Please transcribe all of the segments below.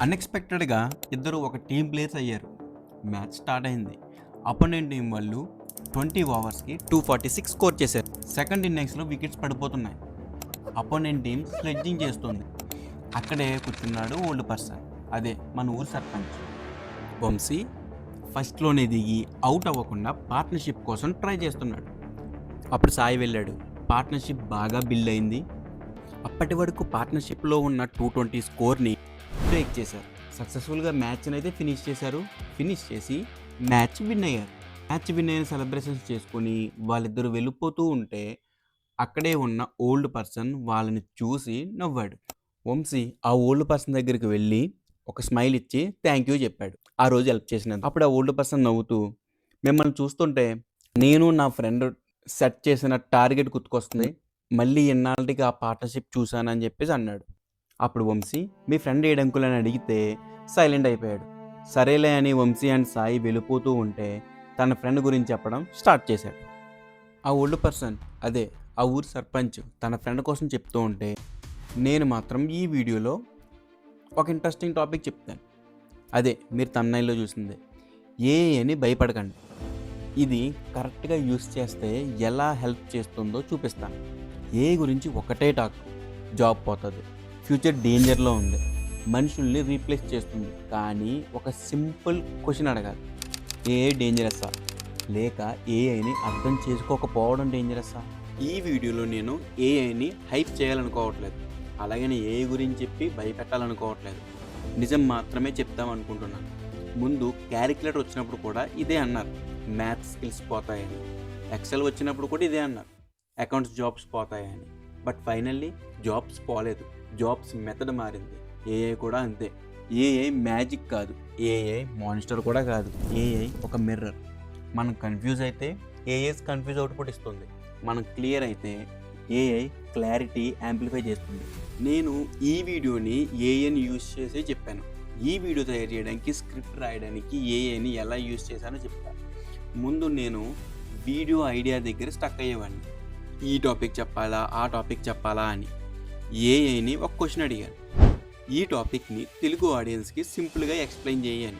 అన్ఎక్స్పెక్టెడ్గా ఇద్దరు ఒక టీం ప్లేయర్స్ అయ్యారు. మ్యాచ్ స్టార్ట్ అయింది. అపోనెంట్ టీం వాళ్ళు ట్వంటీ ఓవర్స్కి టూ ఫార్టీ సిక్స్ స్కోర్ చేశారు. సెకండ్ ఇన్నింగ్స్లో వికెట్స్ పడిపోతున్నాయి. అపోనెంట్ టీం స్లెడ్జింగ్ చేస్తుంది. అక్కడే కూర్చున్నాడు ఓల్డ్ పర్సన్ అదే మన ఊరు సర్పంచ్. వంశీ ఫస్ట్లోనే దిగి అవుట్ అవ్వకుండా పార్ట్నర్షిప్ కోసం ట్రై చేస్తున్నాడు. అప్పుడు సాయి వెళ్ళాడు. పార్ట్నర్షిప్ బాగా బిల్డ్ అయింది. అప్పటి వరకు పార్ట్నర్షిప్లో ఉన్న టూ ట్వంటీ స్కోర్ని బ్రేక్ చేశారు. సక్సెస్ఫుల్గా మ్యాచ్ని అయితే ఫినిష్ చేశారు. ఫినిష్ చేసి మ్యాచ్ విన్ అయ్యారు. మ్యాచ్ విన్ అయిన సెలబ్రేషన్స్ చేసుకొని వాళ్ళిద్దరు వెళ్ళిపోతూ ఉంటే అక్కడే ఉన్న ఓల్డ్ పర్సన్ వాళ్ళని చూసి నవ్వాడు. వంశీ ఆ ఓల్డ్ పర్సన్ దగ్గరికి వెళ్ళి ఒక స్మైల్ ఇచ్చి థ్యాంక్ యూ చెప్పాడు. ఆ రోజు హెల్ప్ చేసినందుకు. అప్పుడు ఆ ఓల్డ్ పర్సన్ నవ్వుతూ మిమ్మల్ని చూస్తుంటే నేను నా ఫ్రెండ్ సెట్ చేసిన టార్గెట్ గుర్తుకొస్తుంది. మళ్ళీ ఇన్నాళ్ళకి ఆ పార్ట్నర్షిప్ చూశానని చెప్పేసి అన్నాడు. అప్పుడు వంశీ మీ ఫ్రెండ్ ఏడంకుల్ అని అడిగితే సైలెంట్ అయిపోయాడు. సరేలే అని వంశీ అండ్ సాయి వెళ్ళిపోతూ ఉంటే తన ఫ్రెండ్ గురించి చెప్పడం స్టార్ట్ చేశాడు. ఆ ఓల్డ్ పర్సన్ అదే ఆ ఊరి సర్పంచ్ తన ఫ్రెండ్ కోసం చెప్తూ ఉంటే నేను మాత్రం ఈ వీడియోలో ఒక ఇంట్రెస్టింగ్ టాపిక్ చెప్తాను. అదే మీరు తమ్నైల్లో చూసిందే. ఏ అని భయపడకండి. ఇది కరెక్ట్గా యూస్ చేస్తే ఎలా హెల్ప్ చేస్తుందో చూపిస్తాను. ఏ గురించి ఒకటే టాక్ జాబ్ పోతుంది. ఫ్యూచర్ డేంజర్లో ఉంది. మనుషుల్ని రీప్లేస్ చేస్తుంది. కానీ ఒక సింపుల్ క్వశ్చన్ అడగాలి. ఏ డేంజరస్సా లేక ఏఐని అర్థం చేసుకోకపోవడం డేంజరస్సా ఈ వీడియోలో నేను ఏఐని హైప్ చేయాలనుకోవట్లేదు. అలాగని ఏఐ గురించి చెప్పి భయపెట్టాలనుకోవట్లేదు. నిజం మాత్రమే చెప్తాం అనుకుంటున్నాను. ముందు క్యాలిక్యులేటర్ వచ్చినప్పుడు కూడా ఇదే అన్నారు. మ్యాథ్స్ స్కిల్స్ పోతాయని. ఎక్సెల్ వచ్చినప్పుడు కూడా ఇదే అన్నారు. అకౌంట్స్ జాబ్స్ పోతాయని. బట్ ఫైనల్లీ జాబ్స్ పోలేదు. జాబ్స్ మెథడ్ మారింది. ఏఐ కూడా అంతే. ఏఐ మ్యాజిక్ కాదు. ఏఐ మానిస్టర్ కూడా కాదు. ఏఐ ఒక మిర్రర్. మనం కన్ఫ్యూజ్ అయితే ఏఐస్ కన్ఫ్యూజ్ అవుట్పుట్ ఇస్తుంది. మనం క్లియర్ అయితే ఏఐ క్లారిటీ యాంప్లిఫై చేస్తుంది. నేను ఈ వీడియోని ఏఐని యూజ్ చేసి చెప్పాను. ఈ వీడియో తయారు చేయడానికి స్క్రిప్ట్ రాయడానికి ఏఐని ఎలా యూజ్ చేశానో చెప్తాను ముందు నేను వీడియో ఐడియా దగ్గర స్టక్ అయ్యేవాడిని. ఈ టాపిక్ చెప్పాలా ఆ టాపిక్ చెప్పాలా అని. ఏఐని ఒక క్వశ్చన్ అడిగాను. ఈ టాపిక్ని తెలుగు ఆడియన్స్కి సింపుల్గా ఎక్స్ప్లెయిన్ చేయని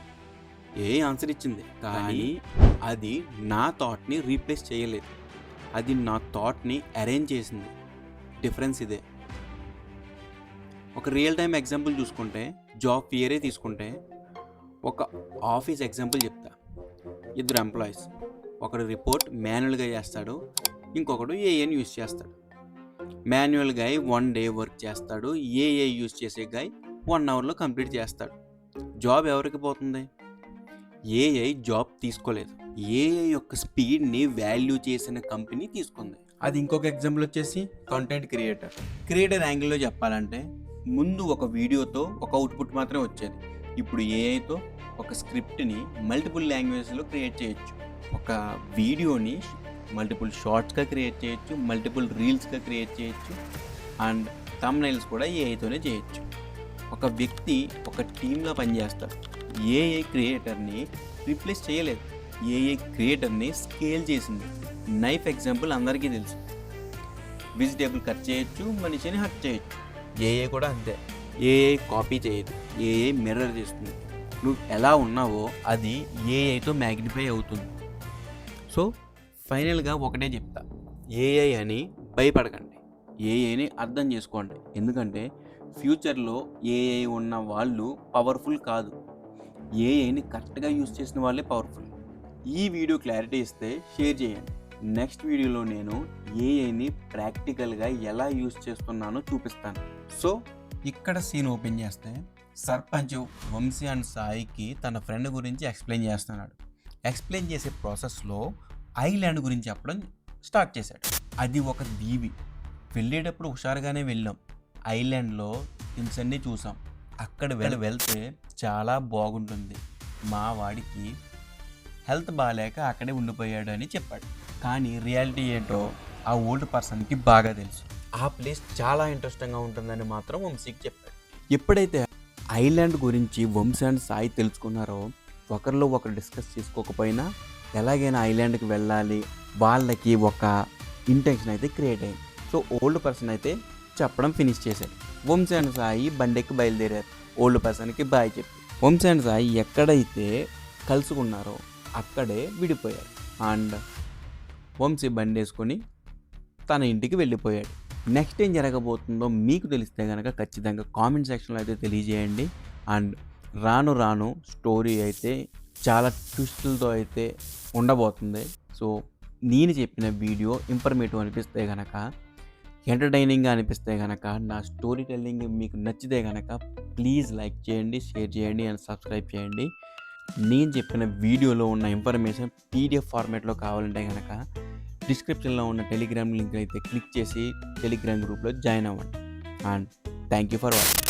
ఏ ఆన్సర్ ఇచ్చింది. కానీ అది నా థాట్ని రీప్లేస్ చేయలేదు. అది నా థాట్ని అరేంజ్ చేసింది. డిఫరెన్స్ ఇదే. ఒక రియల్ టైం ఎగ్జాంపుల్ చూసుకుంటే జాబ్ ఫియరే తీసుకుంటే ఒక ఆఫీస్ ఎగ్జాంపుల్ చెప్తా. ఇద్దరు ఎంప్లాయీస్. ఒకడు రిపోర్ట్ మాన్యువల్గా చేస్తాడు ఇంకొకడు ఏఐని యూస్ చేస్తాడు. Manual guy one day work చేస్తాడు. ఏఐ యూస్ చేసే గాయ్ వన్ అవర్లో కంప్లీట్ చేస్తాడు. జాబ్ ఎవరికి పోతుంది? ఏఐ జాబ్ తీసుకోలేదు. ఏఐ యొక్క స్పీడ్ని వాల్యూ చేసిన కంపెనీ తీసుకుంది. అది ఇంకొక ఎగ్జాంపుల్ వచ్చేసి కంటెంట్ క్రియేటర్ క్రియేటర్ యాంగిల్లో చెప్పాలంటే ముందు ఒక వీడియోతో ఒక అవుట్పుట్ మాత్రమే వచ్చేది. ఇప్పుడు ఏఐతో ఒక స్క్రిప్ట్ని మల్టిపుల్ లాంగ్వేజ్లో క్రియేట్ చేయొచ్చు. ఒక వీడియోని మల్టిపుల్ షార్ట్స్గా క్రియేట్ చేయొచ్చు మల్టిపుల్ రీల్స్గా క్రియేట్ చేయొచ్చు అండ్ తమ్నైల్స్ కూడా ఏఐతోనే చేయొచ్చు. ఒక వ్యక్తి ఒక టీంలో పనిచేస్తాడు. ఏఐ క్రియేటర్ని రీప్లేస్ చేయలేదు. ఏఐ క్రియేటర్ని స్కేల్ చేసింది. నైఫ్ ఎగ్జాంపుల్ అందరికీ తెలుసు. వెజిటేబుల్ కట్ చేయొచ్చు మనిషిని హట్ చేయొచ్చు. ఏఐ కూడా అంతే. ఏఏ కాపీ చేయదు. ఏఏ మిర్రర్ చేస్తుంది. నువ్వు ఎలా ఉన్నావో అది ఏఐతో మ్యాగ్నిఫై అవుతుంది. సో ఫైనల్గా ఒకటే చెప్తా. ఏఐ అని భయపడకండి. ఏఐని అర్థం చేసుకోండి. ఎందుకంటే ఫ్యూచర్లో ఏఐ ఉన్న వాళ్ళు పవర్ఫుల్ కాదు. ఏఐని కరెక్ట్గా యూస్ చేసిన వాళ్ళే పవర్ఫుల్. ఈ వీడియో క్లారిటీ ఇస్తే షేర్ చేయండి. నెక్స్ట్ వీడియోలో నేను ఏఐని ప్రాక్టికల్గా ఎలా యూస్ చేస్తున్నానో చూపిస్తాను. సో ఇక్కడ సీన్ ఓపెన్ చేస్తే సర్పంచ్ వంశీ అండ్ సాయికి తన ఫ్రెండ్ గురించి ఎక్స్ప్లెయిన్ చేస్తున్నాడు. ఎక్స్ప్లెయిన్ చేసే ప్రాసెస్లో ఐలాండ్ గురించి చెప్పడం స్టార్ట్ చేశాడు. అది ఒక దీవి. వెళ్ళేటప్పుడు హుషారుగానే వెళ్ళాం. ఐలాండ్లో థింగ్స్ అన్నీ చూసాం. అక్కడ వెళ్ళ వెళ్తే చాలా బాగుంటుంది. మా వాడికి హెల్త్ బాగాలేక అక్కడే ఉండిపోయాడు అని చెప్పాడు. కానీ రియాలిటీ ఏంటో ఆ ఓల్డ్ పర్సన్కి బాగా తెలుసు. ఆ ప్లేస్ చాలా ఇంట్రెస్టింగ్గా ఉంటుందని మాత్రం వంశీకి చెప్పాడు. ఎప్పుడైతే ఐలాండ్ గురించి వంశీ అండ్ సాయి తెలుసుకున్నారో ఒకరిలో ఒకరు డిస్కస్ చేసుకోకపోయినా ఎలాగైనా ఐలాండ్కి వెళ్ళాలి. వాళ్ళకి ఒక ఇంటెన్షన్ అయితే క్రియేట్ అయింది సో ఓల్డ్ పర్సన్ అయితే చెప్పడం ఫినిష్ చేశాడు వంశీ అండ్ సాయి బండెక్కి బయలుదేరారు. ఓల్డ్ పర్సన్కి బాయ్ చెప్పి. వంశీ అండ్ సాయి ఎక్కడైతే కలుసుకున్నారో అక్కడే విడిపోయారు. అండ్ వంశీ బండి వేసుకొని తన ఇంటికి వెళ్ళిపోయాడు. నెక్స్ట్ ఏం జరగబోతుందో మీకు తెలిస్తే కనుక ఖచ్చితంగా కామెంట్ సెక్షన్లో అయితే తెలియజేయండి. అండ్ రాను రాను స్టోరీ అయితే చాలా ట్విస్టులతో అయితే ఉండబోతుంది. సో నేను చెప్పిన వీడియో ఇన్ఫర్మేటివ్ అనిపిస్తే కనుక ఎంటర్టైనింగ్గా అనిపిస్తే కనుక నా స్టోరీ టెల్లింగ్ మీకు నచ్చితే కనుక ప్లీజ్ లైక్ చేయండి షేర్ చేయండి అండ్ సబ్స్క్రైబ్ చేయండి. నేను చెప్పిన వీడియోలో ఉన్న ఇన్ఫర్మేషన్ పీడిఎఫ్ ఫార్మేట్లో కావాలంటే కనుక డిస్క్రిప్షన్లో ఉన్న టెలిగ్రామ్ లింక్ అయితే క్లిక్ చేసి టెలిగ్రామ్ గ్రూప్లో జాయిన్ అవ్వండి. And thank you for watching